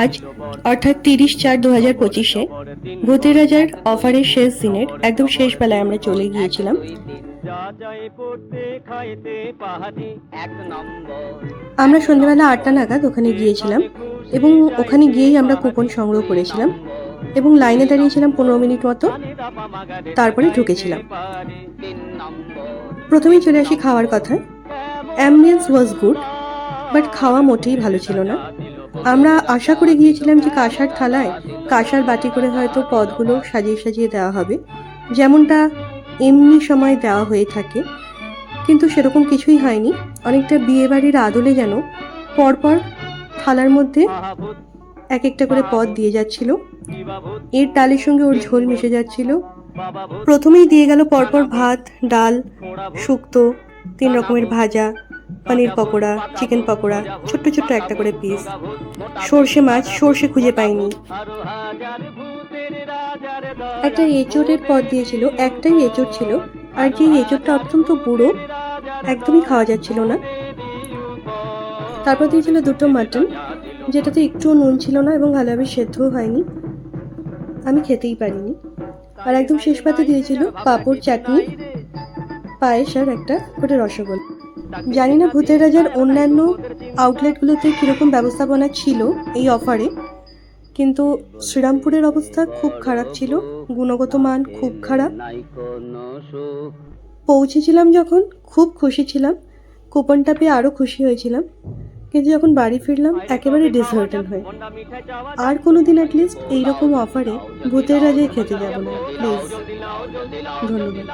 আজ, অর্থাৎ তিরিশ চার দু হাজার পঁচিশে ভূতের অফারের শেষ দিনের একদম শেষ বেলায় আমরা চলে গিয়েছিলাম। আমরা সন্ধ্যেবেলা আটটা নাগাদ ওখানে গিয়েছিলাম এবং ওখানে গিয়েই আমরা কুপন সংগ্রহ করেছিলাম এবং লাইনে দাঁড়িয়েছিলাম পনেরো মিনিট মতো। তারপরে ঢুকেছিলাম। প্রথমেই চলে আসি খাওয়ার কথায়। অ্যাম্বিয়েন্স ওয়াজ গুড বাট খাওয়া মোটেই ভালো ছিল না। আমরা আশা করে গিয়েছিলাম যে কাঁসার থালায় কাঁসার বাটি করে হয়তো পদগুলো সাজিয়ে সাজিয়ে দেওয়া হবে। যেমনটা এমনি সময় দেওয়া হয়ে থাকে। কিন্তু সেরকম কিছুই হয়নি। অনেকটা বিয়ে বাড়ির আদলে যেন পরপর থালার মধ্যে এক একটা করে পদ দিয়ে যাচ্ছিল। এর ডালের সঙ্গে ওর ঝোল মিশে যাচ্ছিল। প্রথমেই দিয়ে গেল পরপর ভাত, ডাল, শুক্তো, তিন রকমের ভাজা। পনির পকোড়া চিকেন পকোড়া, ছোট্ট ছোট্ট একটা করে পিস সর্ষে মাছ সর্ষে খুঁজে পাইনি। একটা এঁচোড়ের পদ দিয়েছিল, একটাই এঁচোড় ছিল, আর যে এঁচোড়টা অত্যন্ত বুড়ো, একদমই খাওয়া যাচ্ছিল না। তারপর দিয়েছিল দুটো মাটন, যেটাতে একটুও নুন ছিল না এবং ভালোভাবে সেদ্ধও হয়নি। আমি খেতেই পারিনি। আর একদম শেষ পাতে দিয়েছিল পাঁপড় চাটনি, পায়েস আর একটা করে রসগোল্লা। জানি না ভূতের রাজার অন্যান্য আউটলেটগুলোতে কীরকম ব্যবস্থাপনা ছিল এই অফারে কিন্তু শ্রীরামপুরের অবস্থা খুব খারাপ ছিল গুণগত মান খুব খারাপ। পৌঁছেছিলাম যখন খুব খুশি ছিলাম কুপনটা পেয়ে আরও খুশি হয়েছিলাম কিন্তু যখন বাড়ি ফিরলাম একেবারে ডিসহার্টেন হয়ে। আর কোনো দিন অ্যাটলিস্ট এইরকম অফারে ভূতের রাজায় খেতে যাব না প্লিজ ধন্যবাদ।